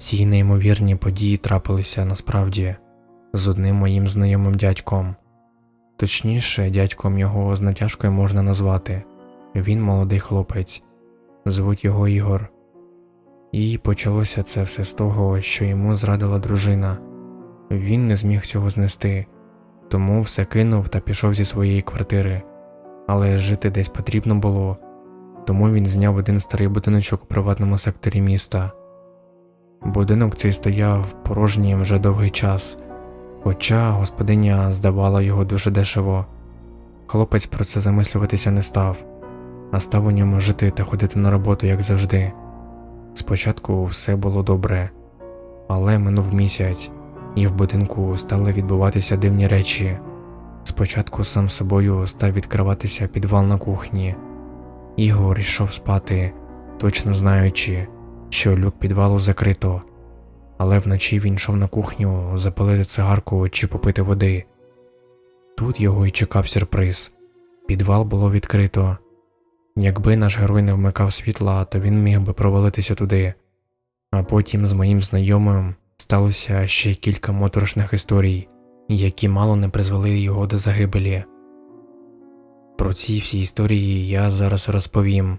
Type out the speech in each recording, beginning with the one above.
Ці неймовірні події трапилися насправді з одним моїм знайомим дядьком. Точніше, дядьком його з натяжкою можна назвати. Він молодий хлопець, звуть його Ігор. І почалося це все з того, що йому зрадила дружина. Він не зміг цього знести, тому все кинув та пішов зі своєї квартири. Але жити десь потрібно було, тому він зняв один старий будиночок у приватному секторі міста. Будинок цей стояв порожній вже довгий час, хоча господиня здавала його дуже дешево. Хлопець про це замислюватися не став, а став у ньому жити та ходити на роботу, як завжди. Спочатку все було добре, але минув місяць, і в будинку стали відбуватися дивні речі. Спочатку сам собою став відкриватися підвал на кухні. Ігор йшов спати, точно знаючи, що люк підвалу закрито, але вночі він йшов на кухню запалити цигарку чи попити води. Тут його й чекав сюрприз підвал було відкрито. Якби наш герой не вмикав світла, то він міг би провалитися туди. А потім з моїм знайомим сталося ще кілька моторошних історій, які мало не призвели його до загибелі. Про ці всі історії я зараз розповім.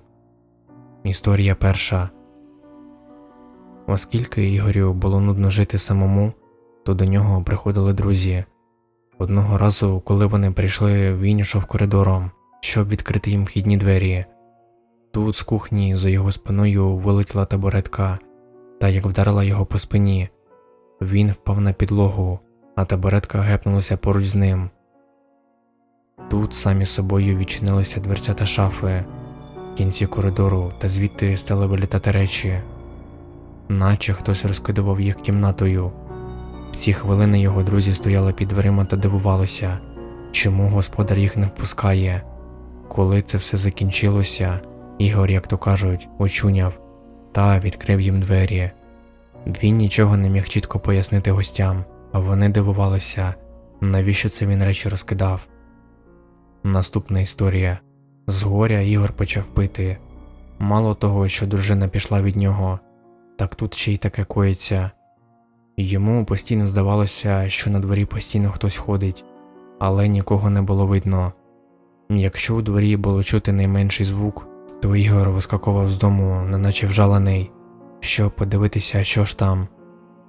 Історія перша. Оскільки Ігорю було нудно жити самому, то до нього приходили друзі. Одного разу, коли вони прийшли, він йшов коридором, щоб відкрити їм вхідні двері. Тут з кухні за його спиною вилетіла табуретка, та як вдарила його по спині, він впав на підлогу, а табуретка гепнулася поруч з ним. Тут самі собою відчинилися дверця та шафи в кінці коридору, та звідти стали вилітати речі, наче хтось розкидував їх кімнатою. В ці хвилини його друзі стояли під дверима та дивувалися, чому господар їх не впускає. Коли це все закінчилося, Ігор, як то кажуть, очуняв та відкрив їм двері. Він нічого не міг чітко пояснити гостям, а вони дивувалися, навіщо це він речі розкидав. Наступна історія з горя Ігор почав пити. Мало того, що дружина пішла від нього, так тут ще й таке коїться. Йому постійно здавалося, що на дворі постійно хтось ходить, але нікого не було видно. Якщо у дворі було чути найменший звук, то Ігор вискакував з дому, неначе вжалений, щоб подивитися, що ж там.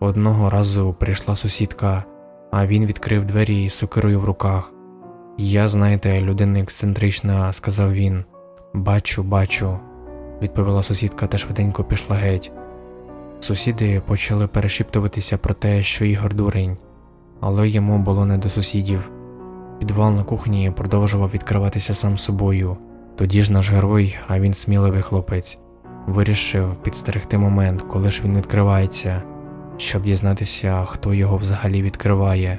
Одного разу прийшла сусідка, а він відкрив двері із сокирою в руках. Я, знаєте, людина ексцентрична, сказав він. Бачу, бачу, відповіла сусідка та швиденько пішла геть. Сусіди почали перешіптуватися про те, що Ігор дурень, але йому було не до сусідів. Підвал на кухні продовжував відкриватися сам собою. Тоді ж наш герой, а він сміливий хлопець, вирішив підстерегти момент, коли ж він відкривається, щоб дізнатися, хто його взагалі відкриває.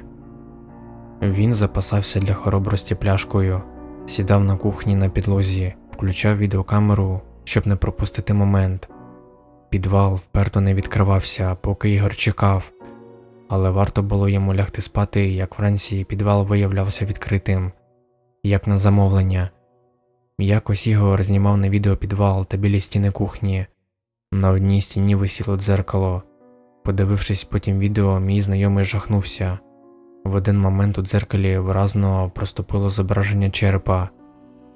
Він запасався для хоробрості пляшкою, сідав на кухні на підлозі, включав відеокамеру, щоб не пропустити момент. Підвал вперто не відкривався, поки Ігор чекав, але варто було йому лягти спати, як вранці підвал виявлявся відкритим, як на замовлення. Якось Ігор знімав на відео підвал та біля стіни кухні. На одній стіні висіло дзеркало. Подивившись потім відео, мій знайомий жахнувся. В один момент у дзеркалі виразно проступило зображення черепа.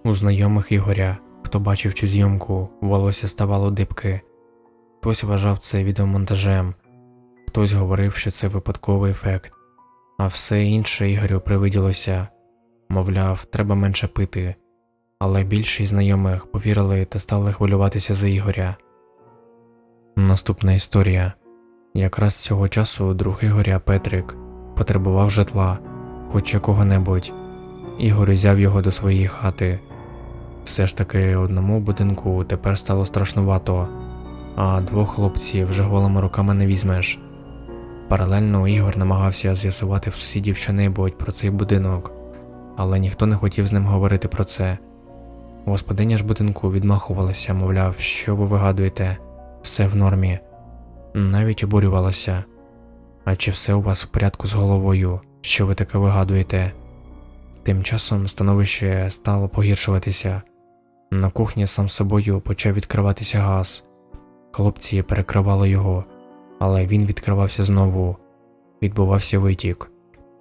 У знайомих Ігоря, хто бачив цю зйомку, волосся ставало дибки. Хтось вважав це відеомонтажем, хтось говорив, що це випадковий ефект, а все інше Ігорю привиділося мовляв, треба менше пити, але більшість знайомих повірили та стали хвилюватися за Ігоря. Наступна історія якраз цього часу друг Ігоря Петрик потребував житла, хоч якого-небудь. Ігор взяв його до своєї хати. Все ж таки одному будинку тепер стало страшнувато а двох хлопців вже голими руками не візьмеш. Паралельно Ігор намагався з'ясувати в сусідів щонебудь про цей будинок, але ніхто не хотів з ним говорити про це. Господиня ж будинку відмахувалася, мовляв, що ви вигадуєте, все в нормі, навіть обурювалася. А чи все у вас в порядку з головою, що ви таке вигадуєте? Тим часом становище стало погіршуватися. На кухні сам собою почав відкриватися газ. Хлопці перекривали його, але він відкривався знову. Відбувався витік.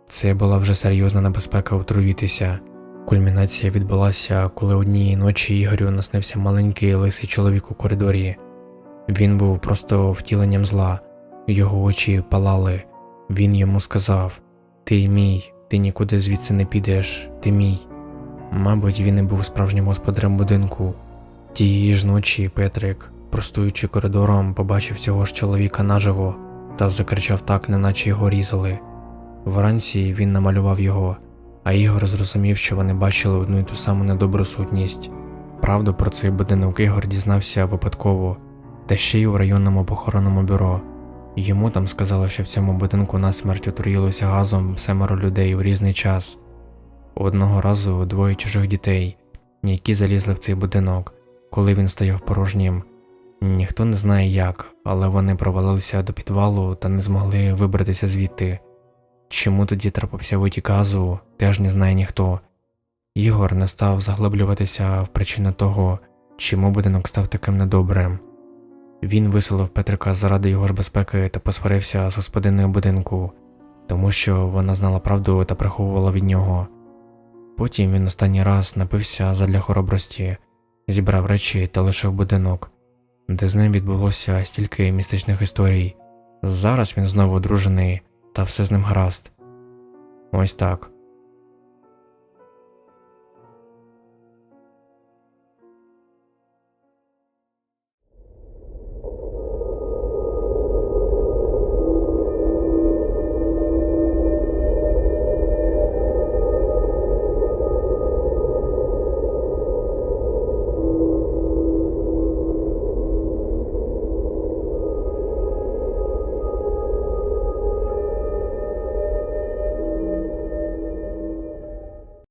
Це була вже серйозна небезпека отруїтися. Кульмінація відбулася, коли однієї ночі Ігорю наснився маленький лисий чоловік у коридорі. Він був просто втіленням зла, його очі палали. Він йому сказав: Ти мій, ти нікуди звідси не підеш, ти мій. Мабуть, він і був справжнім господарем будинку. Тієї ж ночі Петрик, простуючи коридором, побачив цього ж чоловіка наживо та закричав так, неначе його різали. Вранці він намалював його, а Ігор зрозумів, що вони бачили одну й ту саму недобру сутність. Правду про цей будинок Ігор дізнався випадково, та ще й у районному похоронному бюро. Йому там сказали, що в цьому будинку насмерть отруїлося газом семеро людей у різний час. Одного разу двоє чужих дітей, які залізли в цей будинок, коли він стояв порожнім. Ніхто не знає як, але вони провалилися до підвалу та не змогли вибратися звідти. Чому тоді трапився витік газу, теж не знає ніхто. Ігор не став заглиблюватися в причину того, чому будинок став таким недобрим. Він виселив Петрика заради його ж безпеки та посварився з господиною будинку, тому що вона знала правду та приховувала від нього. Потім він останній раз напився задля хоробрості, зібрав речі та лишив будинок, де з ним відбулося стільки містичних історій. Зараз він знову одружений, та все з ним гаразд. Ось так.